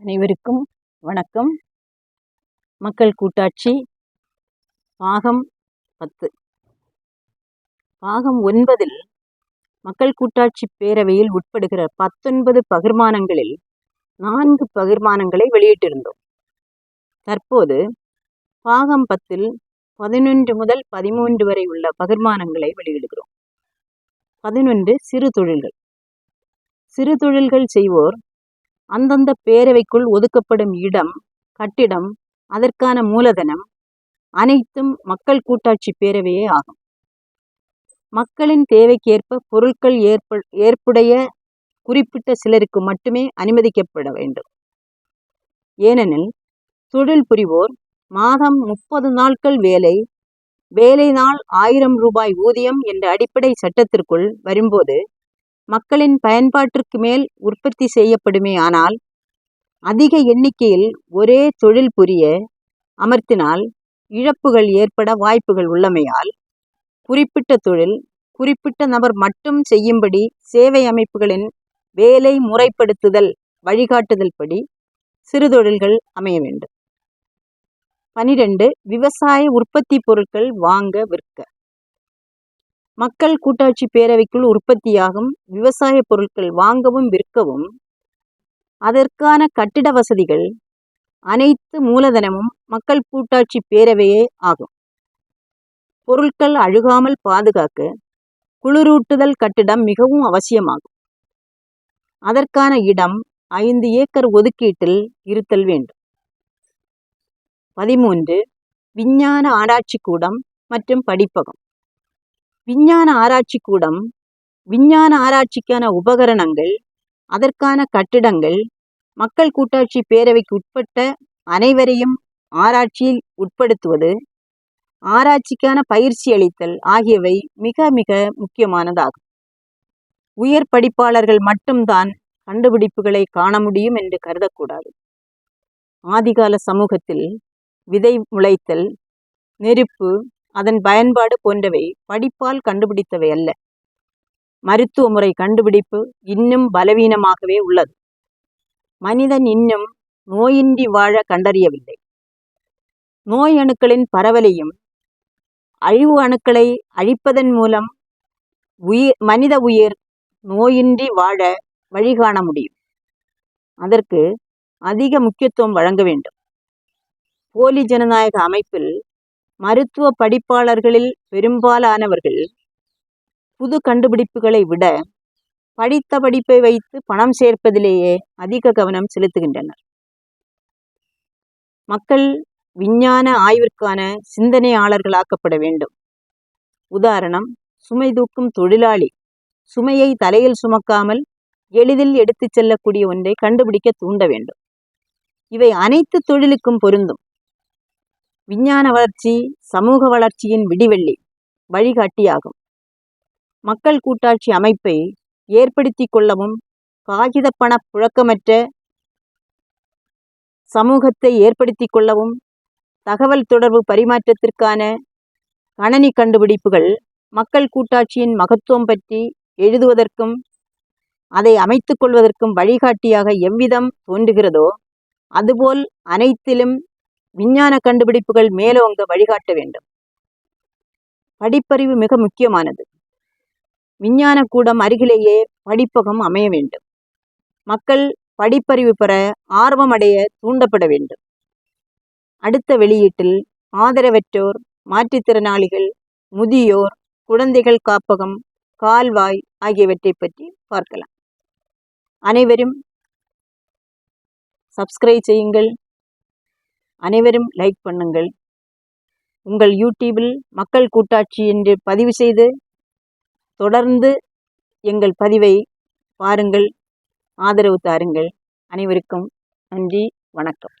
அனைவருக்கும் வணக்கம். மக்கள் கூட்டாட்சி பாகம் பத்து. பாகம் ஒன்பதில் மக்கள் கூட்டாட்சி பேரவையில் உட்படுகிற பத்தொன்பது பகிர்மானங்களில் நான்கு பகிர்மானங்களை வெளியிட்டிருந்தோம். தற்போது பாகம் பத்தில் பதினொன்று முதல் பதிமூன்று வரை உள்ள பகிர்மானங்களை வெளியிடுகிறோம். பதினொன்று சிறு தொழில்கள். சிறு தொழில்கள் செய்வோர் அந்தந்த பேரவைக்குள் ஒதுக்கப்படும் இடம் கட்டிடம் அதற்கான மூலதனம் அனைத்தும் மக்கள் கூட்டாட்சி பேரவையே ஆகும். மக்களின் தேவைக்கேற்ப பொருட்கள் ஏற்ப ஏற்புடைய குறிப்பிட்ட சிலருக்கு மட்டுமே அனுமதிக்கப்பட வேண்டும். ஏனெனில் தொழில் புரிவோர் மாதம் முப்பது நாட்கள் வேலை வேலை நாள் ஆயிரம் ரூபாய் ஊதியம் என்ற அடிப்படை சட்டத்திற்குள் வரும்போது மக்களின் பயன்பாட்டிற்கு மேல் உற்பத்தி செய்யப்படுமே ஆனால் அதிக எண்ணிக்கையில் ஒரே தொழில் புரிய அமர்த்தினால் இழப்புகள் ஏற்பட வாய்ப்புகள் உள்ளமையால் குறிப்பிட்ட தொழில் குறிப்பிட்ட நபர் மட்டும் செய்யும்படி சேவை அமைப்புகளின் வேலை முறைப்படுத்துதல் வழிகாட்டுதல் படி சிறு தொழில்கள் அமைய வேண்டும். பனிரெண்டு விவசாய உற்பத்தி பொருட்கள் வாங்க விற்க. மக்கள் கூட்டாட்சி பேரவைக்குள் உற்பத்தியாகும் விவசாய பொருட்கள் வாங்கவும் விற்கவும் அதற்கான கட்டிட வசதிகள் அனைத்து மூலதனமும் மக்கள் கூட்டாட்சி பேரவையே ஆகும். பொருட்கள் அழுகாமல் பாதுகாக்க குளிரூட்டுதல் கட்டிடம் மிகவும் அவசியமாகும். அதற்கான இடம் ஐந்து ஏக்கர் ஒதுக்கீட்டில் இருத்தல் வேண்டும். பதிமூன்று. விஞ்ஞான ஆராய்ச்சி கூடம் மற்றும் படிப்பகம். விஞ்ஞான ஆராய்ச்சி கூடம் விஞ்ஞான ஆராய்ச்சிக்கான உபகரணங்கள் அதற்கான கட்டிடங்கள் மக்கள் கூட்டாட்சி பேரவைக்கு உட்பட்ட அனைவரையும் ஆராய்ச்சியில் உட்படுத்துவது ஆராய்ச்சிக்கான பயிற்சி அளித்தல் ஆகியவை மிக மிக முக்கியமானதாகும். உயர் படிப்பாளர்கள் மட்டும்தான் கண்டுபிடிப்புகளை காண முடியும் என்று கருதக்கூடாது. ஆதிகால சமூகத்தில் விதை முளைத்தல் நெருப்பு அதன் பயன்பாடு போன்றவை படிப்பால் கண்டுபிடித்தவை அல்ல. மருத்துவ முறை கண்டுபிடிப்பு இன்னும் பலவீனமாகவே உள்ளது. மனிதன் இன்னும் நோயின்றி வாழ கண்டறியவில்லை. நோய் அணுக்களின் பரவலையும் அழிவு அணுக்களை அழிப்பதன் மூலம் உயிர் மனித உயிர் நோயின்றி வாழ வழிகாண முடியும். அதற்கு அதிக முக்கியத்துவம் வழங்க வேண்டும். போலி ஜனநாயக அமைப்பில் மருத்துவ படிப்பாளர்களில் பெரும்பாலானவர்கள் புது கண்டுபிடிப்புகளை விட படித்த படிப்பை வைத்து பணம் சேர்ப்பதிலேயே அதிக கவனம் செலுத்துகின்றனர். மக்கள் விஞ்ஞான ஆய்விற்கான சிந்தனையாளர்களாக்கப்பட வேண்டும். உதாரணம் சுமை தூக்கும் தொழிலாளி. சுமையை தலையில் சுமக்காமல் எளிதில் எடுத்துச் செல்லக்கூடிய ஒன்றை கண்டுபிடிக்க தூண்ட வேண்டும். இவை அனைத்து தொழிலுக்கும் பொருந்தும். விஞ்ஞான வளர்ச்சி சமூக வளர்ச்சியின் விடிவெள்ளி வழிகாட்டியாகும். மக்கள் கூட்டாட்சி அமைப்பை ஏற்படுத்தி கொள்ளவும் காகித பண புழக்கமற்ற சமூகத்தை ஏற்படுத்தி கொள்ளவும் தகவல் தொடர்பு பரிமாற்றத்திற்கான கணனி கண்டுபிடிப்புகள் மக்கள் கூட்டாட்சியின் மகத்துவம் பற்றி எழுதுவதற்கும் அதை அமைத்து கொள்வதற்கும் வழிகாட்டியாக எவ்விதம் தோன்றுகிறதோ அதுபோல் அனைத்திலும் விஞ்ஞான கண்டுபிடிப்புகள் மேலோங்க வழிகாட்ட வேண்டும். படிப்பறிவு மிக முக்கியமானது. விஞ்ஞான கூடம் அருகிலேயே படிப்பகம் அமைய வேண்டும். மக்கள் படிப்பறிவு பெற ஆர்வமடைய தூண்டப்பட வேண்டும். அடுத்த வெளியீட்டில் ஆதரவற்றோர் மாற்றுத்திறனாளிகள் முதியோர் குழந்தைகள் காப்பகம் கால்வாய் ஆகியவற்றை பற்றி பார்க்கலாம். அனைவரும் சப்ஸ்கிரைப் செய்யுங்கள். அனைவரும் லைக் பண்ணுங்கள். உங்கள் யூடியூபில் மக்கள் கூட்டாட்சி என்று பதிவு செய்து தொடர்ந்து எங்கள் பதிவை பாருங்கள் ஆதரவு தாருங்கள். அனைவருக்கும் நன்றி வணக்கம்.